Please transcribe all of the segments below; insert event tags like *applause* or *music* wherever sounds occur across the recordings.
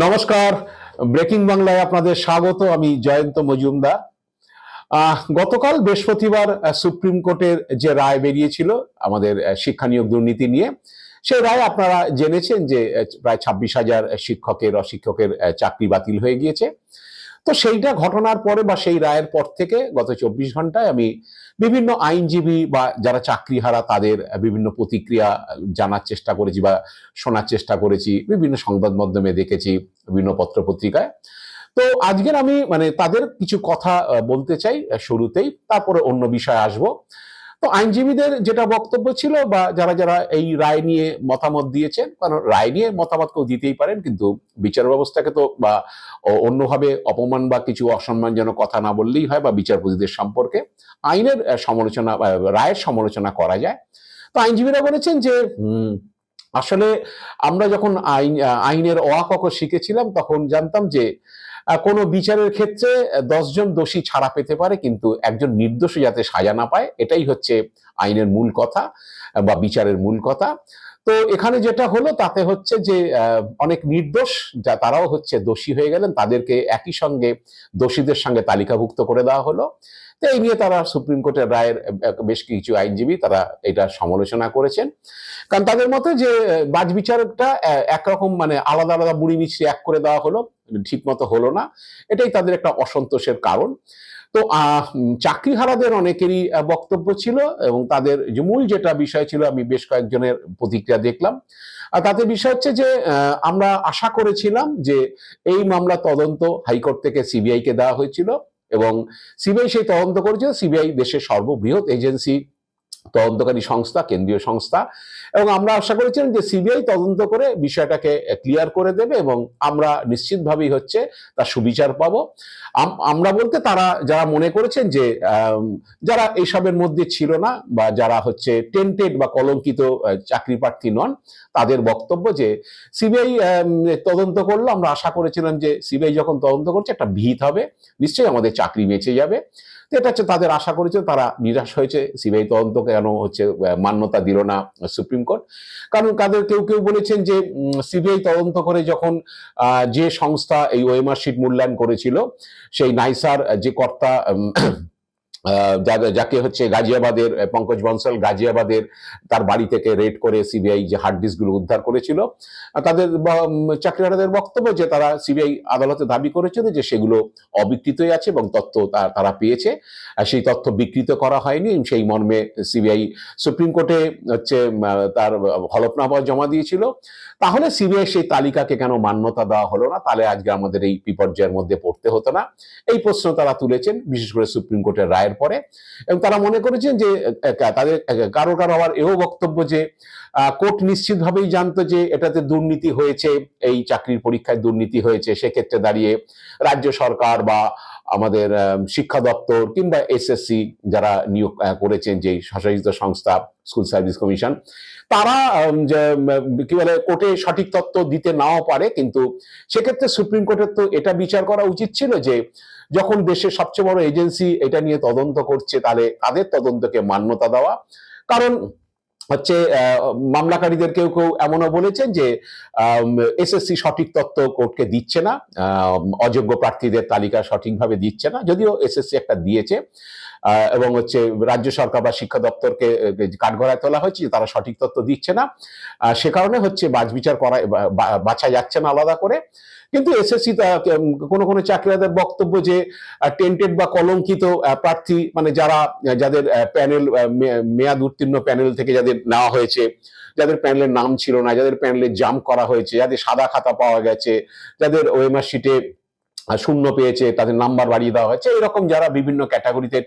নমস্কার। ব্রেকিং বাংলায় আপনাদের স্বাগত, আমি জয়ন্ত মজুমদার। গতকাল বৃহস্পতিবার সুপ্রিম কোর্টের যে রায় বেরিয়েছিল, আমাদের শিক্ষা নিয়োগ দুর্নীতি নিয়ে, সেই রায় আপনারা জেনেছেন যে প্রায় ছাব্বিশ হাজার শিক্ষকের, অশিক্ষকের চাকরি বাতিল হয়ে গিয়েছে। তো সেইটা ঘটনার পরে বা সেই রায়ের পর থেকে গত চব্বিশ ঘন্টায় আমি বিভিন্ন আইনজীবী বা যারা চাকরিহারা তাদের বিভিন্ন প্রতিক্রিয়া জানার চেষ্টা করেছি বা শোনার চেষ্টা করেছি, বিভিন্ন সংবাদ মাধ্যমে দেখেছি, বিভিন্ন পত্র পত্রিকায় তো আজকের আমি মানে তাদের কিছু কথা বলতে চাই শুরুতেই। তারপরে অন্য বিষয়ে আসব। তো আইনজীবীদের যেটা বক্তব্য ছিল বা যারা যারা এই রায় নিয়ে মতামত দিয়েছেন, কারণ রায় নিয়ে মতামত কেউ দিতেই পারেন, কিন্তু বিচার ব্যবস্থাকে তো বা অন্যভাবে অপমান বা কিছু অসম্মানজনক কথা না বললেই হয় বা বিচারপতিদের সম্পর্কে আইনের সমালোচনা রায়ের সমালোচনা করা যায়। তো আইনজীবীরা বলেছেন যে আসলে আমরা যখন আইন আইনের অয়াকক শিখেছিলাম, তখন জানতাম যে কোনো বিচারের ক্ষেত্রে দশজন দোষী ছাড়া পেতে পারে, কিন্তু একজন নির্দোষী যাতে সাজা না পায়, এটাই হচ্ছে আইনের মূল কথা বা বিচারের মূল কথা। তো এখানে যেটা হলো, তাতে হচ্ছে যে অনেক নির্দোষ যা তারাও হচ্ছে দোষী হয়ে গেলেন, তাদেরকে একই সঙ্গে দোষীদের সঙ্গে তালিকাভুক্ত করে দেওয়া হলো। তো এই নিয়ে তারা সুপ্রিম কোর্টের রায়ের বেশ কিছু আইনজীবী তারা এটা সমালোচনা করেছেন। কারণ তাদের মতে যে বাজ বিচারকটা একরকম মানে আলাদা আলাদা বুড়ি মিশ্রি এক করে দেওয়া হলো ঠিক মতো হলো না। এটাই তাদের একটা অসন্তোষের কারণ। তো চাকরিহারাদের অনেকেরই বক্তব্য ছিল এবং তাদের যে মূল যেটা বিষয় ছিল, আমি বেশ কয়েকজনের প্রতিক্রিয়া দেখলাম। আর তাতে বিষয় হচ্ছে যে আমরা আশা করেছিলাম যে এই মামলা তদন্ত হাইকোর্ট থেকে সিবিআই কে দেওয়া হয়েছিল এবং সিবিআই সেই তদন্ত করেছিল। সিবিআই দেশের সর্ববৃহৎ এজেন্সি তদন্তকারী সংস্থা, কেন্দ্রীয় সংস্থা, এবং আমরা আশা করেছিলাম যে সিবিআই তদন্ত করে বিষয়টাকে ক্লিয়ার করে দেবে এবং আমরা নিশ্চিতভাবেই হচ্ছে তার সুবিচার পাবো। আমরা বলতে তারা, যারা মনে করেছেন যে যারা এইসবের মধ্যে ছিল না বা যারা হচ্ছে টেন্টেড বা কলঙ্কিত চাকরি প্রার্থী নন, তাদের বক্তব্য যে সিবিআই তদন্ত করল। আমরা আশা করেছিলাম যে সিবিআই যখন তদন্ত করছে, একটা ভিত হবে। নিশ্চয়ই আমাদের চাকরি বেঁচে যাবে। তো এটা হচ্ছে তাদের আশা করেছে, তারা নিরাশ হয়েছে। সিবিআই তদন্ত কেন হচ্ছে মান্যতা দিল না সুপ্রিম কোর্ট। কারণ তাদের কেউ কেউ বলেছেন যে সিবিআই তদন্ত করে যখন যে সংস্থা এই ওয়েমার শিট মূল্যায়ন করেছিল, সেই নাইসার যে কর্তা যাকে হচ্ছে গাজিয়াবাদের পঙ্কজ বনসল গাজিয়াবাদের তার বাড়ি থেকে রেড করে সিবিআই যে হার্ড ডিস্কগুলো উদ্ধার করেছিল। তাদের চাকরিহারাদের বক্তব্য যে তারা সিবিআই আদালতে দাবি করেছিল যে সেগুলো অবিকৃতই আছে এবং তথ্য তারা পেয়েছে। সেই তথ্য বিকৃত করা হয়নি। সেই মর্মে সিবিআই সুপ্রিম কোর্টে হচ্ছে তার হলফনামা জমা দিয়েছিল। তাহলে সিবিআই সেই তালিকাকে কেন মান্যতা দেওয়া হলো না? তাহলে আজকে আমাদের এই বিপর্যয়ের মধ্যে পড়তে হতো না। এই প্রশ্ন তারা তুলেছেন, বিশেষ করে সুপ্রিম কোর্টের রায়ের পরে এবং তারা মনে করেছেন যে তাদের কারও কারও আবার এও বক্তব্য যে কোর্ট নিশ্চিতভাবেই জানতো যে, এটাতে দুর্নীতি হয়েছে, এই চাকরির পরীক্ষায় দুর্নীতি হয়েছে, সেক্ষেত্রে দাঁড়িয়ে রাজ্য সরকার বা আমাদের শিক্ষা দপ্তর কিংবা এসএসসি যারা নিয়োগ করেছেন যে স্বশাসিত সংস্থা স্কুল সার্ভিস কমিশন তারা কি বলে, কোর্টে সঠিক তথ্য দিতে নাও পারে, কিন্তু সেক্ষেত্রে সুপ্রিম কোর্টের তো এটা বিচার করা উচিত ছিল যে, যখন দেশের সবচেয়ে বড় এজেন্সি এটা নিয়ে তদন্ত করছে, তাহলে তাদের তদন্তকে মান্যতা দেওয়া। কারণ হচ্ছে মামলাকারীদের কেউ কেউ এমনও বলেছেন যে এসএসসি সঠিক তথ্য কোর্টকে দিচ্ছে না অযোগ্য প্রার্থীদের তালিকা সঠিকভাবে দিচ্ছে না, যদিও এসএসসি একটা দিয়েছে। এবং হচ্ছে রাজ্য সরকার বা শিক্ষা দপ্তরকে কাঠগড়ায় তোলা হয়েছে, তারা সঠিক তথ্য দিচ্ছে না। সে কারণে হচ্ছে বাজ বিচার করা বাছা যাচ্ছে না আলাদা করে। কিন্তু এসএসসি কোনো কোনো চাকরিদারদের বক্তব্য যে টেন্টেড বা কলঙ্কিত প্রার্থী মানে যারা যাদের প্যানেল মেয়াদ উত্তীর্ণ প্যানেল থেকে যাদের নেওয়া হয়েছে, যাদের প্যানেলের নাম ছিল না, যাদের প্যানেলে জাম্প করা হয়েছে, যাদের সাদা খাতা পাওয়া গেছে, যাদের ওয়েমার শিটে শূন্য পেয়েছে, তাদের নাম্বার বাড়িয়ে দেওয়া হয়েছে, এরকম যারা বিভিন্ন ক্যাটাগরিতে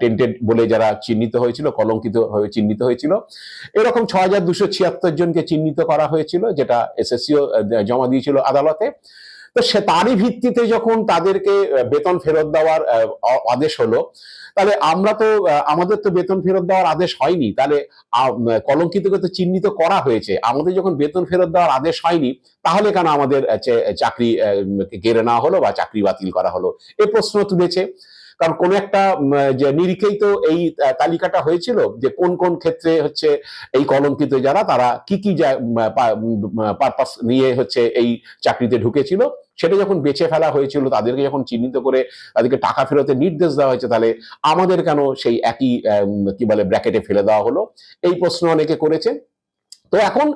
টেন্টেড বলে যারা চিহ্নিত হয়েছিল, কলঙ্কিত হয়ে চিহ্নিত হয়েছিল, এরকম ছ হাজার দুশো ছিয়াত্তর জনকে চিহ্নিত করা হয়েছিল, যেটা এসএসসিও জমা দিয়েছিল আদালতে। তো সে তারই ভিত্তিতে যখন তাদেরকে বেতন ফেরত দেওয়ার আদেশ হলো, তাহলে আমরা তো আমাদের তো বেতন ফেরত দেওয়ার আদেশ হয়নি। তাহলে কলঙ্কিতকে তো চিহ্নিত করা হয়েছে। আমাদের যখন বেতন ফেরত দেওয়ার আদেশ হয়নি, তাহলে কেন আমাদের চাকরি কেড়ে নেওয়া হলো বা চাকরি বাতিল করা হলো? এ প্রশ্ন তুলেছে। কারণ কোন একটা যে নিরিখেই তো এই তালিকাটা হয়েছিল যে কোন কোন ক্ষেত্রে হচ্ছে এই কলঙ্কিত যারা, তারা কি কি পারপাস নিয়ে হচ্ছে এই চাকরিতে ঢুকেছিল। সেটা যখন বেছে ফেলা হয়েছিল, তাদেরকে যখন চিহ্নিত করে তাদেরকে টাকা ফেরতের নির্দেশ দেওয়া হয়েছে, তাহলে আমাদের কেন সেই একই কি বলে ব্র্যাকেটে ফেলে দেওয়া হলো? এই প্রশ্ন অনেকে করেছেন। তো এখন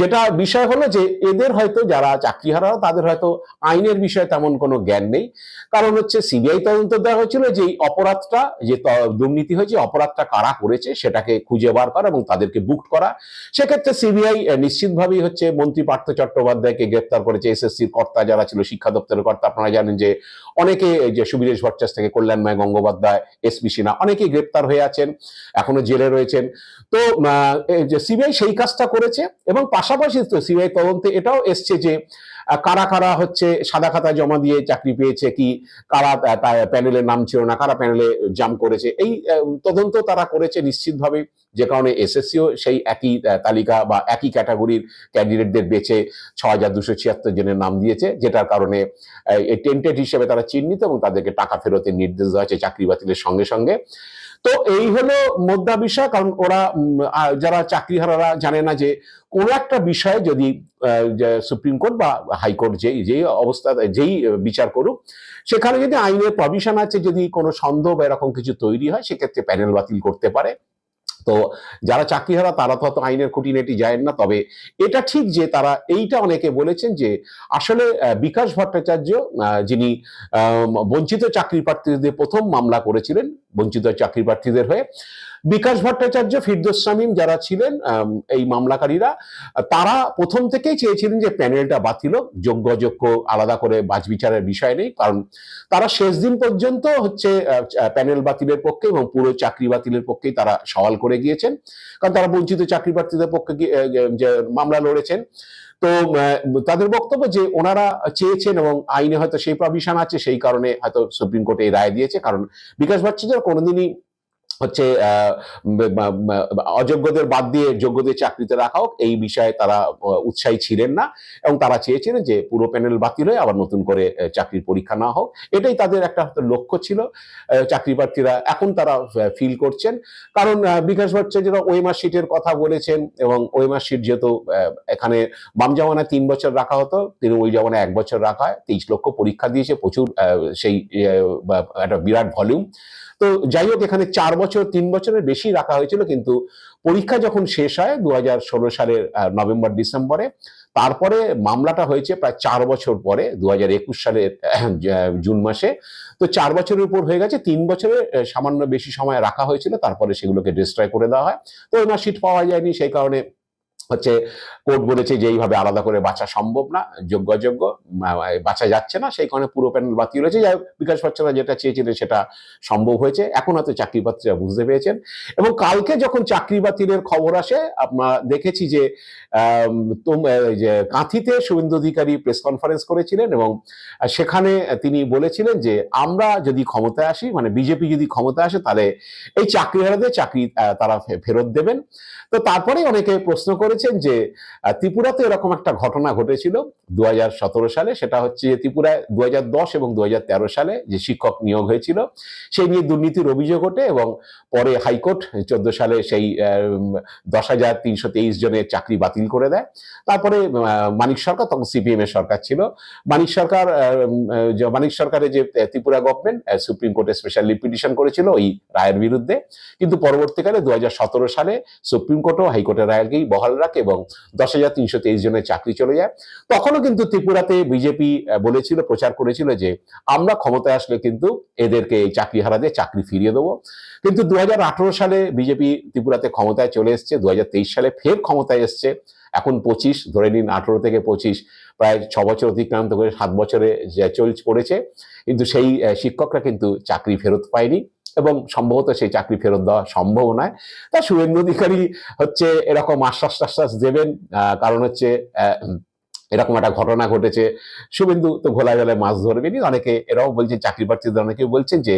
যেটা বিষয় হলো যে এদের হয়তো যারা চাকরিহারা, তাদের হয়তো আইনের বিষয়ে তেমন কোনো জ্ঞান নেই। কারণ হচ্ছে সিবিআই তদন্ত দেওয়া হয়েছিল যে এই অপরাধটা, যে দুর্নীতি হয়েছে অপরাধটা কারা করেছে সেটাকে খুঁজে বার করা এবং তাদেরকে বুক করা। সেক্ষেত্রে সিবিআই নিশ্চিতভাবেই হচ্ছে মন্ত্রী পার্থ চট্টোপাধ্যায়কে গ্রেপ্তার করেছে। এসএসসির কর্তা যারা ছিল, শিক্ষা দপ্তরের কর্তা, আপনারা জানেন যে অনেকে যে সুবিরেশ ভট্টাচার্য থেকে কল্যাণময় গঙ্গোপাধ্যায় এসপি সিনহা, অনেকেই গ্রেপ্তার হয়ে আছেন, এখনও জেলে রয়েছেন। তো সিবিআই সেই কাজটা করেছে এবং পাশাপাশি তো সিবিআই তদন্তে এটাও এসছে যে কারা কারা হচ্ছে সাদা খাতা জমা দিয়ে চাকরি পেয়েছে, কি কারা প্যানেলের নাম ছিল না, কারা প্যানেলে জাম করেছে, এই তদন্ত তারা করেছে নিশ্চিতভাবে, যে কারণে এসএসসিও সেই একই তালিকা বা একই ক্যাটাগরির ক্যান্ডিডেটদের বেছে ছ হাজার দুশো ছিয়াত্তর জনের নাম দিয়েছে, যেটার কারণে এই টেন্টেড হিসেবে তারা চিহ্নিত এবং তাদেরকে টাকা ফেরতের নির্দেশ দেওয়া হয়েছে চাকরি বাতিলের সঙ্গে সঙ্গে। তো এই হলো মোদ্দা বিষয়, কারণ ওরা যারা চাকরিহারারা জানে না যে কোনো একটা বিষয়ে যদি সুপ্রিম কোর্ট বা হাইকোর্ট যেই যেই অবস্থা, যেই বিচার করুক, সেখানে যদি আইনের প্রভিশন আছে, যদি কোনো সন্দেহ বা এরকম কিছু তৈরি হয়, সেক্ষেত্রে প্যানেল বাতিল করতে পারে। তো যারা চাকরিহারা, তারা তো আইনের খুঁটিনাটি যায় না, তবে এটা ঠিক যে তারা এইটা অনেকে বলেছেন যে আসলে বিকাশ ভট্টাচার্য যিনি বঞ্চিত চাকরি প্রার্থীদের প্রথম মামলা করেছিলেন বঞ্চিত চাকরি প্রার্থীদের হয়ে। বিকাশ ভট্টাচার্য, ফিরদোস শামীম যারা ছিলেন এই মামলাকারীরা, তারা প্রথম থেকেই চেয়েছিলেন যে প্যানেলটা বাতিল হোক, যোগ্য অযোগ্য আলাদা করে বাজবিচারের বিষয় নেই, কারণ তারা শেষ দিন পর্যন্ত হচ্ছে প্যানেল বাতিলের পক্ষে এবং পুরো চাকরি বাতিলের পক্ষেই তারা সওয়াল করে গিয়েছেন। কারণ তারা বঞ্চিত চাকরি প্রার্থীদের পক্ষে যে মামলা লড়েছেন। তো তাদের বক্তব্য যে ওনারা চেয়েছেন এবং আইনে হয়তো সেই প্রভিশন আছে, সেই কারণে হয়তো সুপ্রিম কোর্টে এই রায় দিয়েছে। কারণ বিকাশ ভট্টাচার্য কোনোদিনই হচ্ছে অযোগ্যদের বাদ দিয়ে যোগ্যদের চাকরিতে রাখা হোক, এই বিষয়ে তারা উৎসাহী ছিলেন না এবং তারা চেয়েছিলেন যে পুরো প্যানেল বাতিল হয়ে আবার নতুন করে চাকরির পরীক্ষা না হোক। এটাই তাদের একটা লক্ষ্য ছিল চাকরি প্রার্থীরা। এখন তারা ফিল করছেন। কারণ বিকাশ ভট্টাচার্য ওয়েমার শিটের কথা বলেছেন এবং ওয়েমার শিট যেহেতু এখানে বাম জামানায় তিন বছর রাখা হতো, তৃণমূল জামানায় এক বছর রাখা হয়, তেইশ লক্ষ পরীক্ষা দিয়েছে, প্রচুর সেই একটা বিরাট ভলিউম তো যাই হোক এখানে চার বছর তিন বছরের বেশি রাখা হয়েছিল কিন্তু পরীক্ষা যখন শেষ হয় দু হাজার ষোলো সালের নভেম্বর ডিসেম্বরে তারপরে মামলাটা হয়েছে প্রায় চার বছর পরে দু হাজার একুশ সালের জুন মাসে। তো চার বছরের উপর হয়ে গেছে তিন বছরের আহ, সামান্য বেশি সময় রাখা হয়েছিল তারপরে সেগুলোকে ডিস্ট্রয় করে দেওয়া হয়। তো ওই মার্কশিট পাওয়া যায়নি সেই কারণে হচ্ছে কোর্ট বলেছে যে এইভাবে আলাদা করে বাঁচা সম্ভব না, যোগ্য অযোগ্য বাঁচা যাচ্ছে না, সেই কারণে পুরো প্যানেল বাতিল হয়েছে। যাই বিকাশ ভট্টাচার্য যেটা চেয়েছিলেন সেটা সম্ভব হয়েছে। এখন হয়তো চাকরি প্রার্থীরা বুঝতে পেরেছেন। এবং কালকে যখন চাকরি বাতিলের খবর আসে, আমরা দেখেছি যে যে কাঁথিতে শুভেন্দু অধিকারী প্রেস কনফারেন্স করেছিলেন এবং সেখানে তিনি বলেছিলেন যে, আমরা যদি ক্ষমতায় আসি মানে বিজেপি যদি ক্ষমতায় আসে, তাহলে এই চাকরিহারাদের চাকরি তারা ফেরত দেবেন। তো তারপরে অনেকে প্রশ্ন করেছেন যে ত্রিপুরাতে এরকম একটা ঘটনা ঘটেছিল দু হাজার সতেরো সালে। সেটা হচ্ছে যে, ত্রিপুরায় দু এবং দু সালে যে শিক্ষক নিয়োগ হয়েছিল সেই নিয়ে দুর্নীতির অভিযোগ ওঠে এবং পরে হাইকোর্ট চোদ্দ সালে সেই দশ হাজার তিনশো তেইশ জনের চাকরি বাতিল করে দেয়। তারপরে মানিক সরকার, তখন সিপিএম এর সরকার ছিল। মানিক সরকার মানিক সরকারের যে ত্রিপুরা গভর্নমেন্ট সুপ্রিম কোর্টে স্পেশাল পিটিশন করেছিল ওই রায়ের বিরুদ্ধে। কিন্তু পরবর্তীকালে দুই হাজার সতেরো সালে সুপ্রিম কোর্টও হাইকোর্টের রায়কেই বহাল রাখে এবং দশ হাজার তিনশো তেইশ জনের চাকরি চলে যায়। তখনও কিন্তু ত্রিপুরাতে বিজেপি বলেছিল, প্রচার করেছিল যে আমরা ক্ষমতায় আসলে কিন্তু এদেরকে এই চাকরি হারাদের চাকরি ফিরিয়ে দেবো। কিন্তু দু সালে বিজেপি ত্রিপুরাতে ক্ষমতায় চলে এসছে দু হাজার তেইশ সালে ফের ক্ষমতায় এসছে। এখন পঁচিশ, ধরে নিন আঠেরো থেকে পঁচিশ, প্রায় ছ বছর অতিক্রান্ত করে সাত বছরে চলছে, পড়েছে। কিন্তু সেই শিক্ষকরা কিন্তু চাকরি ফেরত পায়নি। এবং সম্ভবত সেই চাকরি ফেরত দেওয়া সম্ভব নয়। তা শুভেন্দু অধিকারী হচ্ছে এরকম আশ্বাস টাশ্বাস দেবেন কারণ হচ্ছে এরকম একটা ঘটনা ঘটেছে। শুভেন্দু তো ঘোলা জলে মাছ ধরবেনি অনেকে এরাও বলছেন, চাকরি প্রার্থীদের অনেকে বলছেন যে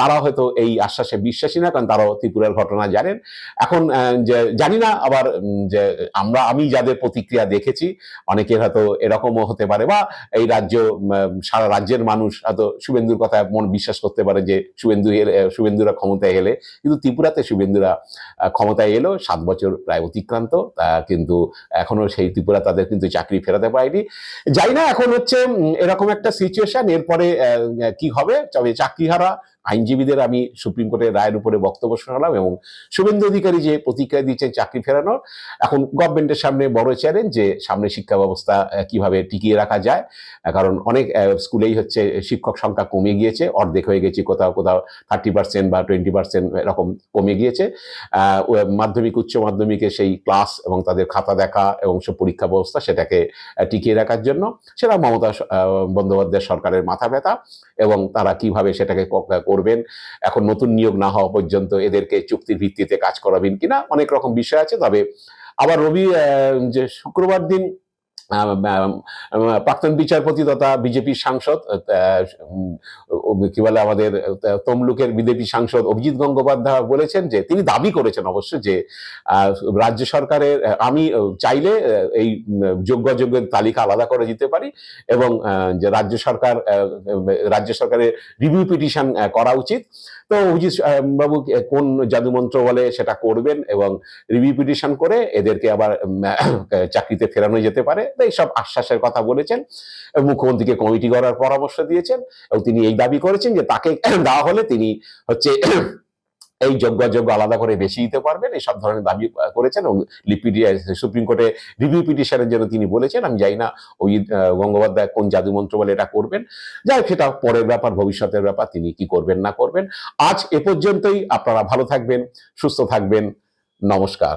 তারা হয়তো এই আশ্বাসে বিশ্বাসী না, কারণ তারাও ত্রিপুরার ঘটনা জানেন। এখন জানি না আবার যে, আমরা, আমি যাদের প্রতিক্রিয়া দেখেছি, অনেকের হয়তো এরকমও হতে পারে বা এই রাজ্য সারা রাজ্যের মানুষ হয়তো শুভেন্দুর কথা মন বিশ্বাস করতে পারে যে, শুভেন্দু শুভেন্দুরা ক্ষমতায় এলে, কিন্তু ত্রিপুরাতে শুভেন্দুরা ক্ষমতায় এলো, সাত বছর প্রায় অতিক্রান্ত কিন্তু এখনও সেই ত্রিপুরা তাদের কিন্তু চাকরি ফেরাতে পারেনি। যাই না এখন হচ্ছে এরকম একটা সিচুয়েশন এরপরে কি হবে? তবে চাকরিহারা আইনজীবীদের আমি সুপ্রিম কোর্টের রায়ের উপরে বক্তব্য শোনালাম এবং শুভেন্দু অধিকারী যে প্রতিক্রিয়া দিচ্ছেন চাকরি ফেরানোর, এখন গভর্নমেন্টের সামনে বড় চ্যালেঞ্জ যে সামনে শিক্ষা ব্যবস্থা কীভাবে টিকিয়ে রাখা যায়। কারণ অনেক স্কুলেই হচ্ছে শিক্ষক সংখ্যা কমে গিয়েছে, অর্ধেক হয়ে গেছে, কোথাও কোথাও থার্টি পার্সেন্ট বা টোয়েন্টি পার্সেন্ট এরকম কমে গিয়েছে। মাধ্যমিক, উচ্চ মাধ্যমিকে সেই ক্লাস এবং তাদের খাতা দেখা এবং সব পরীক্ষা ব্যবস্থা সেটাকে টিকিয়ে রাখার জন্য। সেটা মমতা বন্দ্যোপাধ্যায় সরকারের মাথা ব্যথা এবং তারা কীভাবে সেটাকে করবেন, এখন নতুন নিয়োগ না হওয়া পর্যন্ত এদেরকে চুক্তির ভিত্তিতে কাজ করাবেন কিনা, অনেক রকম বিষয় আছে। তবে আবার রবি যে শুক্রবার দিন প্রাক্তন বিচারপতি তথা বিজেপির সাংসদ কি বলে আমাদের তমলুকের বিজেপি সাংসদ অভিজিৎ গঙ্গোপাধ্যায় বলেছেন যে, তিনি দাবি করেছেন অবশ্য যে রাজ্য সরকারের আমি চাইলে এই যোগ্য যোগ্যের তালিকা আলাদা করে দিতে পারি এবং যে রাজ্য সরকার রাজ্য সরকারের রিভিউ পিটিশন করা উচিত। তো অভিজিৎ বাবু কোন জাদুমন্ত্র বলে সেটা করবেন এবং রিভিউ পিটিশন করে এদেরকে আবার *coughs* চাকরিতে ফেরানো যেতে পারে। তো এইসব আশ্বাসের কথা বলেছেন। মুখ্যমন্ত্রীকে কমিটি করার পরামর্শ দিয়েছেন এবং তিনি এই দাবি করেছেন যে তাকে *coughs* দেওয়া হলে তিনি হচ্ছে এই যোগ্য যোগ্য আলাদা করে বেশি দিতে পারবেন, এই সব ধরনের দাবি করেছেন এবং সুপ্রিম কোর্টে রিভিউ পিটিশনের জন্য তিনি বলেছেন, আমি জানি না ওই গঙ্গোপাধ্যায় কোন জাদুমন্ত্র বলে এটা করবেন। যাই সেটা পরের ব্যাপার, ভবিষ্যতের ব্যাপার, তিনি কি করবেন না করবেন। আজ এ পর্যন্তই, আপনারা ভালো থাকবেন, সুস্থ থাকবেন, নমস্কার।